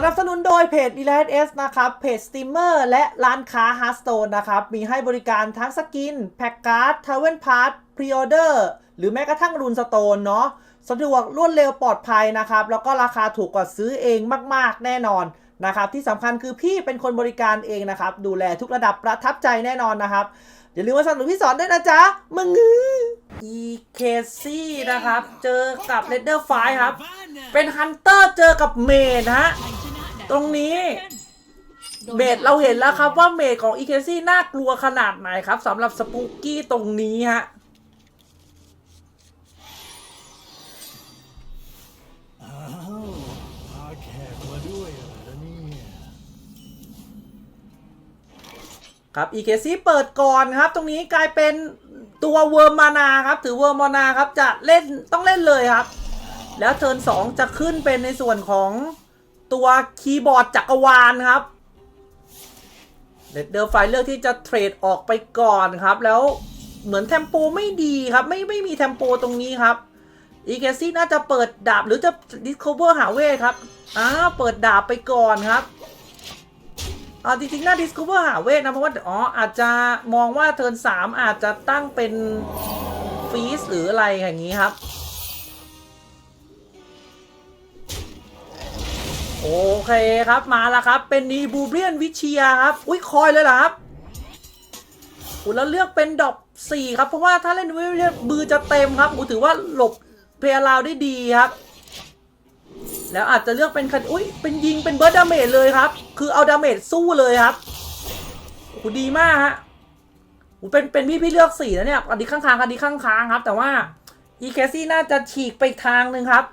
สนับสนุนโดยเพจ e l i t S นะครับ เพจสตรีมเมอร์และร้านค้า h e a r t s t o n e นะครับ มีให้บริการทั้งสกิน แพ็กการ์ดทาวเวนพาร์ทพรีออเดอร์หรือแม้กระทั่งรูนสโตนเนาะสะดวกรวดเร็วปลอดภัยนะครับ แล้วก็ราคาถูกกว่าซื้อเองมาก ๆ แน่นอนนะครับ ที่สำคัญคือพี่เป็นคนบริการเองนะครับ ดูแลทุกระดับประทับใจแน่นอนนะครับ อย่าลืมว่าสนับสนุนพี่สอนด้วยนะจ๊ะ มึงอีเคซี่นะครับ เจอกับเลดเดอร์ไฟครับ เป็นฮันเตอร์เจอกับเมดฮะ ตรงนี้เมดเราเห็นแล้วครับว่าเมดของอีเคซี่น่ากลัวขนาดไหนครับสำหรับสปูกกี้ตรงนี้ฮะอ้าวพาแขกมาด้วยเหรอเนี่ยครับอีเคซี่เปิดก่อนครับ ตรงนี้กลายเป็นตัวเวิร์มมานาครับ ถือเวิร์มมานาครับจะเล่นต้องเล่นเลยครับ แล้วเทิร์นสองจะขึ้นเป็นในส่วนของ ตัวคีย์บอร์ดจักรวาลครับเดดเดอร์ไฟเลือกที่จะเทรดออกไปก่อนครับ แล้วเหมือนเทมโปไม่ดีครับ ไม่ไม่มีเทมโปตรงนี้ครับอีเคซี่น่าจะเปิดดาบหรือจะดิสโคเวอร์หาเวทครับอ้าเปิดดาบไปก่อนครับอ่าจริงๆน่า Discover หาเวทนะ เพราะว่าอ๋ออาจจะมองว่าเทิร์นสามอาจจะตั้งเป็นฟีสหรืออะไรอย่างนี้ครับ โอเคครับมาแล้วครับ เป็นนีบูเบียนวิเชียครับ อุ้ยคอยเลยเหรอครับอุยแล้วเลือกเป็นดอกสี่ครับ เพราะว่าถ้าเล่นวิเลียนมือจะเต็มครับอูถือว่าหลบเพลราวได้ดีครับ แล้วอาจจะเลือกเป็นคันอุ้ยเป็นยิงเป็นเบิร์ดดาเมจเลยครับ คือเอาดาเมจสู้เลยครับโอ้ดีมากฮะโอ้โหเป็นเป็นพี่พี่เลือกสี่นะเนี่ยอันนี้ข้างๆอันนี้ข้างๆครับ แต่ว่าอีเคซี่น่าจะฉีกไปทางหนึ่งครับ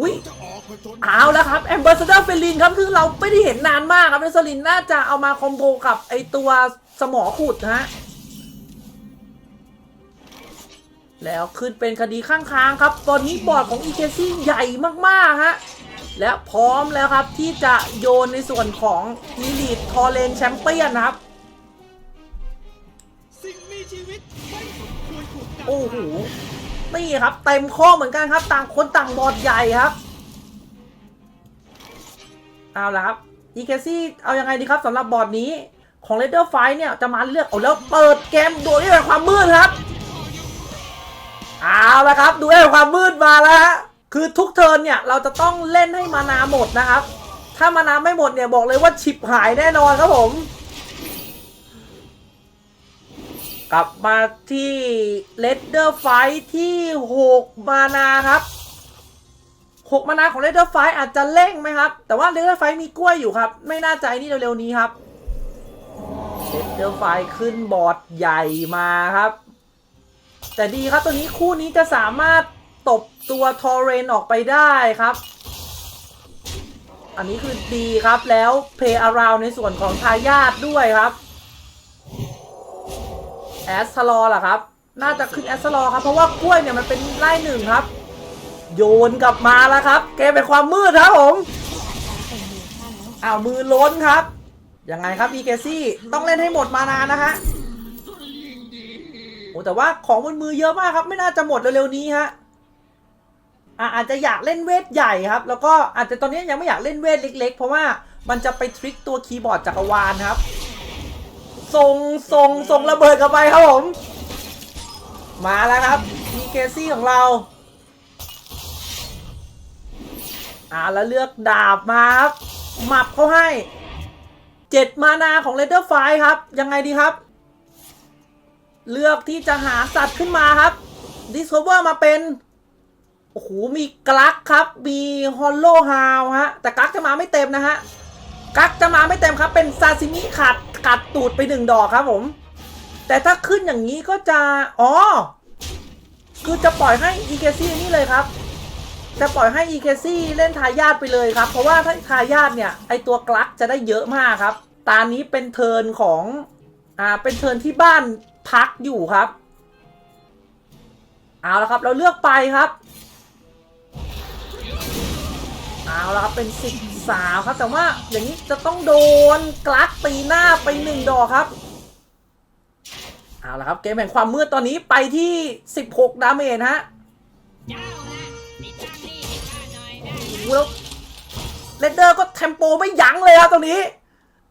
อุ้ยจะออกมาจนเอาแล้วครับแอมเบอร์ซเดอร์เฟลินครับคือเราไม่ได้เห็นนานมากครับเฟลินน่าจะเอามาคอมโบกับไอตัวสมอขุดนะฮะแล้วขึ้นเป็นคดีข้างค้างครับ ตอนนี้บอร์ดของอีเคซี่ใหญ่มากๆฮะและพร้อมแล้วครับที่จะโยนในส่วนของมิลิททอร์เรนแชมเปี้ยนนะครับสิ่งมีชีวิตไม่สมควรถูกจับโอ้โห นี่ครับเต็มข้อเหมือนกันครับ ต่างคนต่างบอดใหญ่ครับ เอาละครับอีเคซี่เอายังไงดีครับสำหรับบอดนี้ของ r รดเดอร์ไฟเนี่ยจะมาเลือกเอาแล้วเปิดเกมดูด้วยความมืดครับเอาละครับดูด้วยความมืดมาแล้วฮะคือทุกเทิร์นเนี่ยเราจะต้องเล่นให้มานาหมดนะครับ ถ้ามานาไม่หมดเนี่ยบอกเลยว่าฉิบหายแน่นอนครับผม กลับมาที่เลดเดอร์ไฟที่ 6 มานาครับ 6 มานาของเลดเดอร์ไฟอาจจะเร่งไหมครับ แต่ว่าเลดเดอร์ไฟมีกล้วยอยู่ครับ ไม่น่าใจนี่เร็วๆนี้ครับเลดเดอร์ไฟขึ้นบอร์ดใหญ่มาครับ แต่ดีครับตัวนี้คู่นี้จะสามารถตบตัวทอร์เรนออกไปได้ครับ อันนี้คือดีครับแล้วเพย์อาราวในส่วนของทายาทด้วยครับ แอสทลอล่ะครับ น่าจะขึ้นแอสทลอครับ เพราะว่ากล้วยเนี่ยมันเป็นไล่หนึ่งครับ โยนกลับมาแล้วครับ เกมเป็นความมืดครับผมอ้าวมือล้นครับ ยังไงครับอีเกซี่ต้องเล่นให้หมดมานานนะฮะโอ้แต่ว่าของบนมือเยอะมากครับ ไม่น่าจะหมดเร็วๆนี้ฮะอะอาจจะอยากเล่นเวทใหญ่ครับ แล้วก็อาจจะตอนนี้ยังไม่อยากเล่นเวทเล็ก ๆ เพราะว่ามันจะไปทริกตัวคีย์บอร์ดจักรวาลครับ ส่งส่งส่งระเบิดกลับไปครับผม มาแล้วครับมีเกซี่ของเราอ่าแล้วเลือกดาบมาครับหมับเขาให้เจ็ดมานาของเลเดอร์ไฟครับ ยังไงดีครับ เลือกที่จะหาสัตว์ขึ้นมาครับดิสโ o เวอร์มาเป็นโอ้โหมีกลักครับ มีฮอลโลฮาวฮะ แต่กลักจะมาไม่เต็มนะฮะ กักจะมาไม่เต็มครับ เป็นซาซิมิขาดกัดตูดไปหนึ่งดอกครับผม แต่ถ้าขึ้นอย่างนี้ก็จะ อ๋อ คือจะปล่อยให้อีเคซี่นี่เลยครับ จะปล่อยให้อีเคซี่เล่นทายาทไปเลยครับ เพราะว่าถ้าทายาทเนี่ย ไอตัวกลักจะได้เยอะมากครับ ตานี้เป็นเทิร์นของ อ่า เป็นเทิร์นที่บ้านพักอยู่ครับ เอาละครับ เราเลือกไปครับ เอาละครับ เป็นสิบ สาวครับ แต่ว่าอย่างนี้จะต้องโดนกลักตีหน้าไปหนึ่งดอกครับเอาละครับเกมแห่งความมืดตอนนี้ไปที่ 16 ดาเมจฮะเจ้าฮะติดตามนี่ให้ข้าหน่อยได้ไหมแล้วเรดเดอร์ก็เทมโปไม่ยั้งเลยครับตรงนี้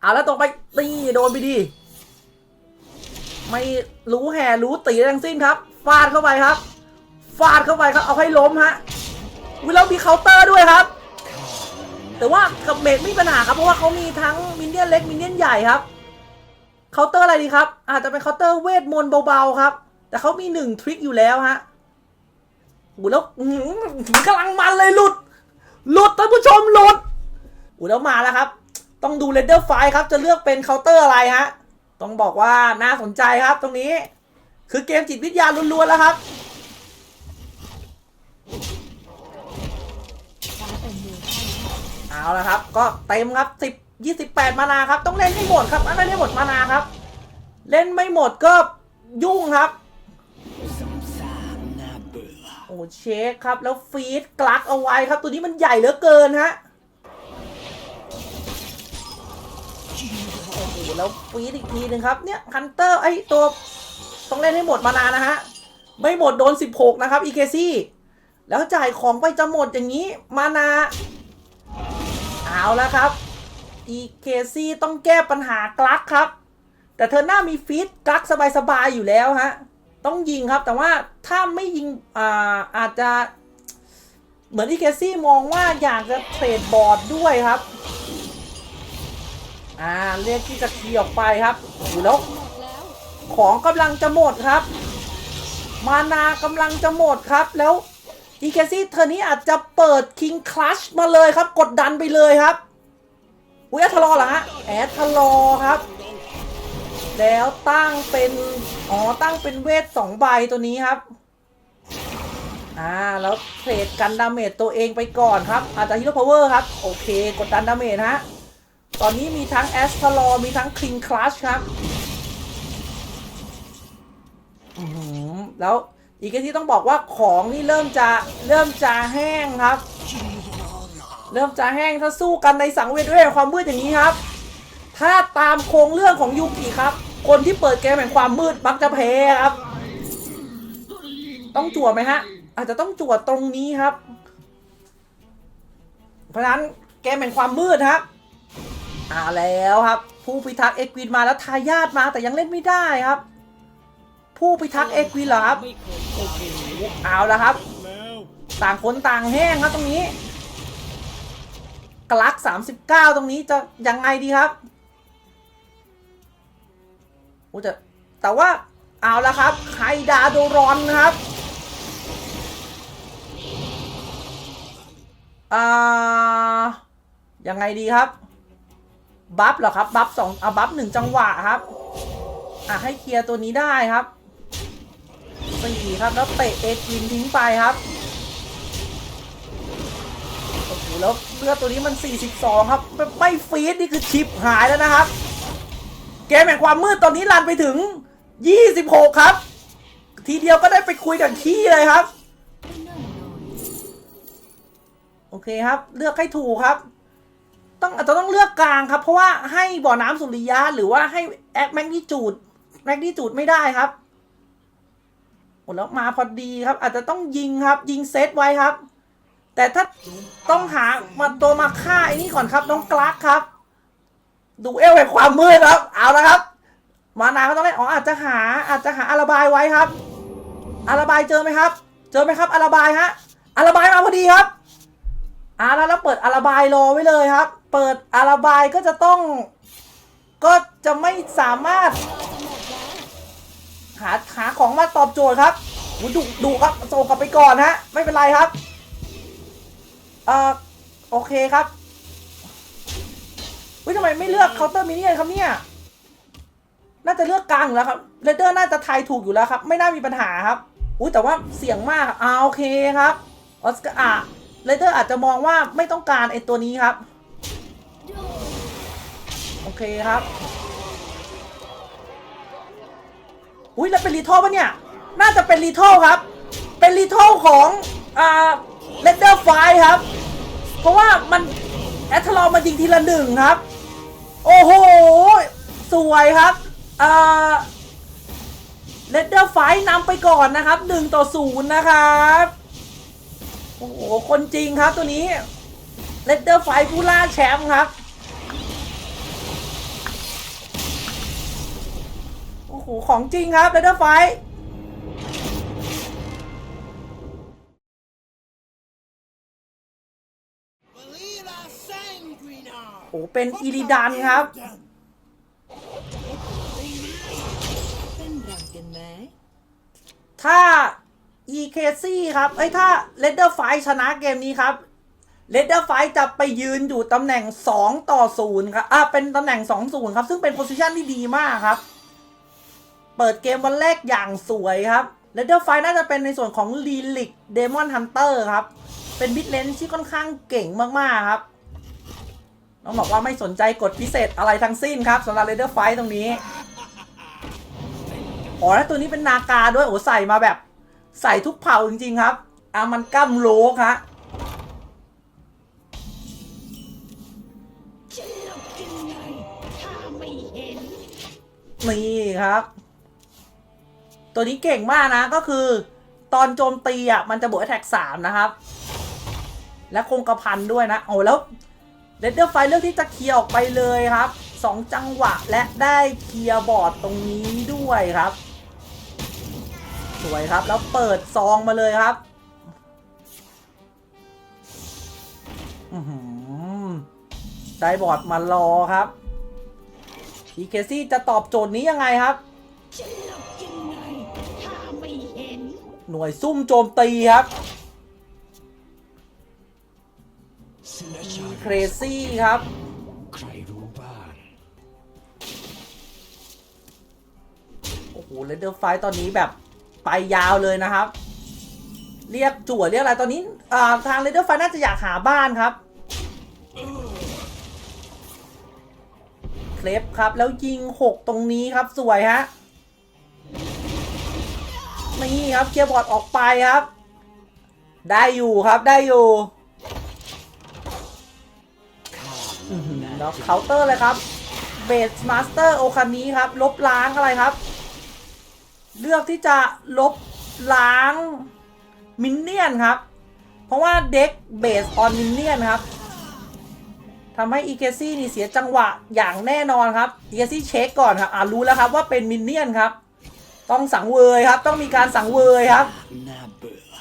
เอาแล้วตรงไปตีโดนไปดี ไม่รู้แห่รู้ตีทั้งสิ้นครับ ฟาดเข้าไปครับ ฟาดเข้าไปครับเอาให้ล้มฮะวิแล้วมีเคาน์เตอร์ด้วยครับ แต่ว่ากับเมกไม่มีปัญหาครับ เพราะว่าเขามีทั้งมินเนี่ยนเล็กมินเนี่ยนใหญ่ครับเคาน์เตอร์อะไรดีครับ อาจจะเป็นเคาน์เตอร์เวทมนต์เบาๆครับ แต่เขามีหนึ่งทริคอยู่แล้วฮะโอ้แล้วกำลังมันเลยหลุด หลุดท่านผู้ชมหลุดโอ้แล้วมาแล้วครับ ต้องดูเรดเดอร์ไฟครับ จะเลือกเป็นเคาน์เตอร์อะไรฮะ ต้องบอกว่าน่าสนใจครับตรงนี้ คือเกมจิตวิทยาล้วนๆแล้วครับ เอาละครับ ก็เต็มครับสิบยี่สิบแปดมานาครับ ต้องเล่นให้หมดครับไม่ได้หมดมานาครับ เล่นไม่หมดก็ยุ่งครับโอ้เช็คครับ แล้วฟีดกลักเอาไว้ครับ ตัวนี้มันใหญ่เหลือเกินฮะโอ้โหแล้วฟีดอีกทีหนึ่งครับ เนี่ยฮันเตอร์ไอตัวต้องเล่นให้หมดมานานนะฮะ ไม่หมดโดน 16 นะครับอีเคซี่แล้วจ่ายของไปจะหมดอย่างนี้ มานา เอาแล้วครับอีเคซี่ต้องแก้ปัญหากลักครับ แต่เธอหน้ามีฟีดกลักสบายๆอยู่แล้วฮะต้องยิงครับแต่ว่าถ้าไม่ยิงอ่าอาจจะเหมือนอีเคซี่มองว่าอยากจะเทรดบอร์ดด้วยครับอ่าเรียกที่จะเคลียร์ออกไปครับอยู่แล้วของกำลังจะหมดครับ มานากำลังจะหมดครับแล้ว อีเคซี่เธอนี้อาจจะเปิดคิงคลัชมาเลยครับ กดดันไปเลยครับอุ้ยแอททลอเหรอฮะแอทลอครับ แล้วตั้งเป็น อ๋อ ตั้งเป็นเวทสองใบตัวนี้ครับ อ่า แล้วเทรดกันดาเมจตัวเองไปก่อนครับ อาจจะฮีโร่พาวเวอร์ครับ โอเค กดดันดาเมจฮะ ตอนนี้มีทั้งแอสทลอมีทั้งคิงคลัชครับอือหือแล้ว อีกที่ต้องบอกว่าของนี่เริ่มจะเริ่มจะแห้งครับ เริ่มจะแห้งถ้าสู้กันในสังเวียนด้วยความมืดอย่างนี้ครับ ถ้าตามโครงเรื่องของยูกิครับ คนที่เปิดเกมแห่งความมืดมักจะแพ้ครับ ต้องจั่วไหมฮะ อาจจะต้องจั่วตรงนี้ครับ เพราะนั้นเกมแห่งความมืดครับอ่าแล้วครับ ผู้พิทักษ์เอกวินมาแล้วทายาทมาแต่ยังเล่นไม่ได้ครับผู้พิทักษ์เอกวินเหรอครับ โอ้โหเอาแล้วครับ ต่างคนต่างแห้งครับตรงนี้ กลักสามสิบเก้าตรงนี้จะยังไงดีครับโอ้แต่แต่ว่าเอาแล้วครับไคดาโดรอนนะครับอ่ายังไงดีครับ บัฟเหรอครับ บัฟสองเอะบัฟหนึ่งจังหวะครับอะให้เคลียร์ตัวนี้ได้ครับ สี่ครับ แล้วเตะเอกวินทิ้งไปครับโอ้โหแล้วเลือดตัวนี้มัน 42 ครับไม่ไม่ฟีดนี่คือชิปหายแล้วนะครับ เกมแห่งความมืดตอนนี้ลันไปถึง 26 ครับ ทีเดียวก็ได้ไปคุยกับขี้เลยครับ โอเคครับ เลือกให้ถูกครับต้องอาจจะต้องเลือกกลางครับ เพราะว่าให้บ่อน้ำสุริยะหรือว่าให้แอคแมกนิจูดแมกนิจูดไม่ได้ครับ โอ้แล้วมาพอดีครับ อาจจะต้องยิงครับ ยิงเซตไว้ครับ แต่ถ้าต้องหามาตัวมาฆ่าไอ้นี่ก่อนครับน้องกลักครับ ดูเอลแห่งความมืดครับ เอาละครับ มานาก็ต้องเล่นอ๋ออาจจะหาอาจจะหาอาราบายไว้ครับ อาราบายเจอไหมครับ เจอไหมครับ อาราบายฮะ อาราบายมาพอดีครับอ่าแล้วเราเปิดอาราบายรอไว้เลยครับ เปิดอาราบายก็จะต้อง ก็จะไม่สามารถ หาหาของมาตอบโจทย์ครับดุดุครับส่งกลับไปก่อนฮะ ไม่เป็นไรครับเอ่อโอเคครับวิทำไมไม่เลือกเคาน์เตอร์มินิเนียนครับเนี่ย น่าจะเลือกกลางอยู่แล้วครับเรเดอร์น่าจะทายถูกอยู่แล้วครับ ไม่น่ามีปัญหาครับอุ้ยแต่ว่าเสียงมากอ่าโอเคครับออสการ์อะเรเดอร์อาจจะมองว่าไม่ต้องการไอตัวนี้ครับ โอเคครับ อุ้ยแล้วเป็นรีโทลปะเนี่ย น่าจะเป็นรีโทลครับ เป็นรีโทลของอ่าเลดเดอร์ไฟครับ เพราะว่ามันแอตลอมายิงทีละหนึ่งครับ โอ้โห สวยครับอ่าเลดเดอร์ไฟนำไปก่อนนะครับหนึ่งต่อศูนย์นะครับโอ้โห คนจริงครับตัวนี้เลดเดอร์ไฟผู้ล่าแชมป์ครับ โอ้โหของจริงครับเลดเดอร์ไฟโอ้โหเป็นอิริดันครับเป็นรังกันไหมถ้า EKC ครับไอ้ยถ้า l e a d e r f i ชนะเกมนี้ครับ l e a d e r f i จะไปยืนอยู่ตำแหน่ง 2 ต่อ 0 ครับ อะ เป็นตำแหน่ง 2 0 ครับ ซึ่งเป็นโพซิชันที่ดีมากครับ เปิดเกมวันแรกอย่างสวยครับ l e a d e r f i น่าจะเป็นในส่วนของ l i l i c Demon Hunter ครับ เป็นบิดเลนที่ค่อนข้างเก่งมากๆครับต้องบอกว่าไม่สนใจกฎพิเศษอะไรทั้งสิ้นครับสำหรับ l e a d e r f i ตรงนี้อ๋อแล้วตัวนี้เป็นนากาด้วยโอ้ใส่มาแบบ ใส่ทุกเผ่าจริงๆครับอามันกั้มโลกฮะฉับยังไงถ้าไม่เห็นนี่ครับ ตัวนี้เก่งมากนะก็คือ ตอนโจมตีอะมันจะบวกแท็กสามนะครับ และคงกระพันด้วยนะโอ้แล้วเ e ดเดอร์ไฟเลือกที่จะเคลียร์ออกไปเลยครับสองจังหวะและได้เคลียร์บอร์ดตรงนี้ด้วยครับ สวยครับแล้วเปิดซองมาเลยครับได้บอร์ดมารอครับพีเคซี่จะตอบโจทย์นี้ยังไงครับ หน่วยซุ่มโจมตีครับเครซี่ครับใครรู้บ้างโอ้โหเลเดอร์ไฟตอนนี้แบบไปยาวเลยนะครับ เรียกจั่วเรียกอะไรตอนนี้อ่าทางเลเดอร์ไฟน่าจะอยากหาบ้านครับเคลปครับแล้วยิง 6 ตรงนี้ครับสวยฮะ นี่ครับเคียร์บอร์ดออกไปครับ ได้อยู่ครับได้อยู่อื้อหือแล้วเคาน์เตอร์เลยครับเบสมาสเตอร์โอคันนี้ครับ ลบล้างอะไรครับ เลือกที่จะลบล้างมินเนี่ยนครับ เพราะว่าเด็กเบสออนมินเนี่ยนครับทำให้อีเกซี่นี่เสียจังหวะอย่างแน่นอนครับอีเกซี่เช็คก่อนครับอ่ารู้แล้วครับว่าเป็นมินเนี่ยนครับ ต้องสังเวยครับ ต้องมีการสังเวยครับน่าเบื่อ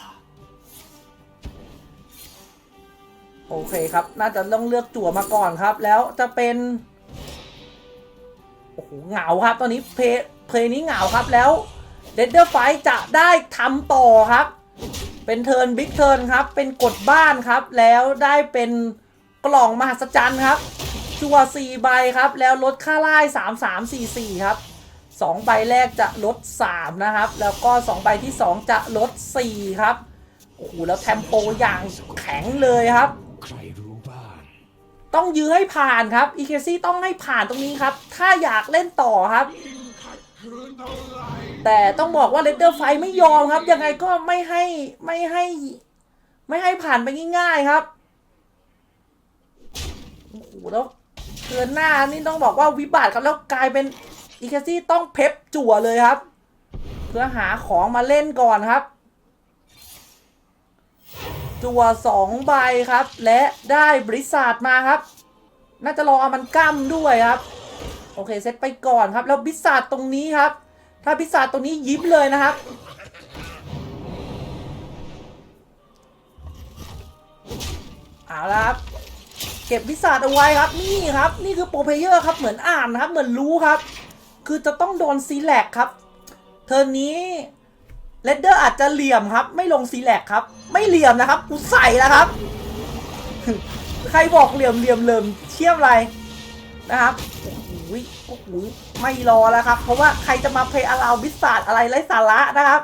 โอเคครับ น่าจะต้องเลือกจั่วมาก่อนครับ แล้วจะเป็นโอ้โหเหงาครับ ตอนนี้เพลเพลงนี้เหงาครับแล้วเดดเดอร์ไฟจะได้ทำต่อครับ เป็นเทิร์นบิ๊กเทิร์นครับ เป็นกดบ้านครับ แล้วได้เป็นกล่องมหัศจรรย์ครับ จั่วสี่ใบครับ แล้วลดค่าไล่สามสามสี่สี่ครับ สองใบแรกจะลดสามนะครับ แล้วก็สองใบที่สองจะลดสี่ครับ โอ้โห แล้วเทมโปอย่างแข็งเลยครับใครรู้บ้างต้องยื้อให้ผ่านครับอีเคซี่ต้องให้ผ่านตรงนี้ครับ ถ้าอยากเล่นต่อครับ แต่ต้องบอกว่าเลดเดอร์ไฟไม่ยอมครับ ยังไงก็ไม่ให้ไม่ให้ ไม่ให้ผ่านไปง่ายๆครับ โอ้โห แล้วเกินหน้านี่ต้องบอกว่าวิบัติครับแล้วกลายเป็น อีเคซี่ต้องเพปจั่วเลยครับ เพื่อหาของมาเล่นก่อนครับ จั่วสองใบครับ และได้บริษัทมาครับ น่าจะรอเอามันกั้มด้วยครับ โอเคเซตไปก่อนครับ แล้วบิสซาดตรงนี้ครับ ถ้าบิสซาดตรงนี้ยิ้มเลยนะครับเอาละครับเก็บบิสาดเอาไว้ครับนี่ครับ นี่คือโปรเพเยอร์ครับเหมือนอ่านนะครับ เหมือนรู้ครับ คือจะต้องโดนซีแลกครับ เทอร์นี้เลดเดอร์อาจจะเหลี่ยมครับ ไม่ลงซีแลกครับ ไม่เหลี่ยมนะครับกูใส่แล้วครับ ใครบอกเหลี่ยมเหลี่ยมเหลิมเชี่ยมอะไรนะครับโอ้โหโอ้โหไม่รอแล้วครับ เพราะว่าใครจะมาเพย์อาราวิสาดอะไรไร้สาระนะครับ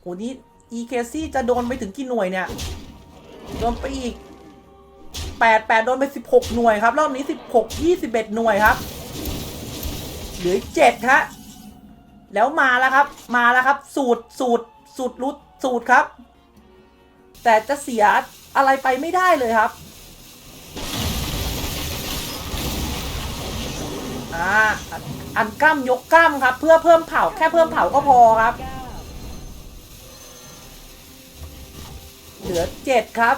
โอ้นี้ e k c จะโดนไปถึงกี่หน่วยเนี่ย โดนไปอีก แปดแปดโดนไปสิบหกหน่วยครับ รอบนี้สิบหกยี่สิบเอ็ดหน่วยครับ เหลือเจ็ดฮะแล้วมาแล้วครับ มาแล้วครับ สูตรสูตรสูตรรุดสูตรครับ แต่จะเสียอะไรไปไม่ได้เลยครับอ่าอันกล้ามยกกล้ามครับ เพื่อเพิ่มเผาแค่เพิ่มเผาก็พอครับ เหลือ7ครับ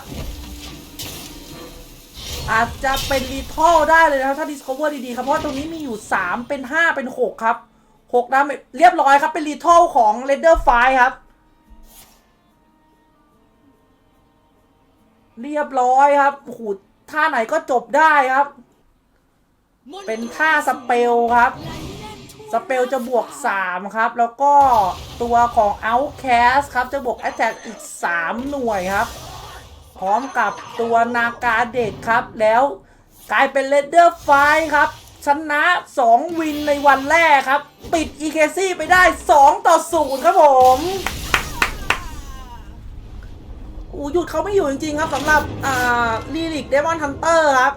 อาจจะเป็นรีทอลได้เลยนะครับ ถ้า Discover ดีๆครับ เพราะตรงนี้มีอยู่ 3 เป็น 5 เป็น 6 ครับ 6ดาเมจเรียบร้อยครับ เป็นรีทอลของ r e d e r f i ครับ เรียบร้อยครับโอ้โหท่าไหนก็จบได้ครับ เป็นท่าสเปลครับ สเปลจะบวก 3 ครับ แล้วก็ตัวของ Outcast ครับ จะบวก Attack อีก 3 หน่วยครับ พร้อมกับตัวนากาเดกครับ แล้วกลายเป็นเลดเดอร์ไฟครับ ชนะ 2 วินในวันแรกครับ ปิดอีเคซี่ไปได้ 2 ต่อ 0 ครับผมอู้หยุดเขาไม่อยู่จริงๆครับสำหรับอ่าลีลิกเดมอนฮันเตอร์ครับ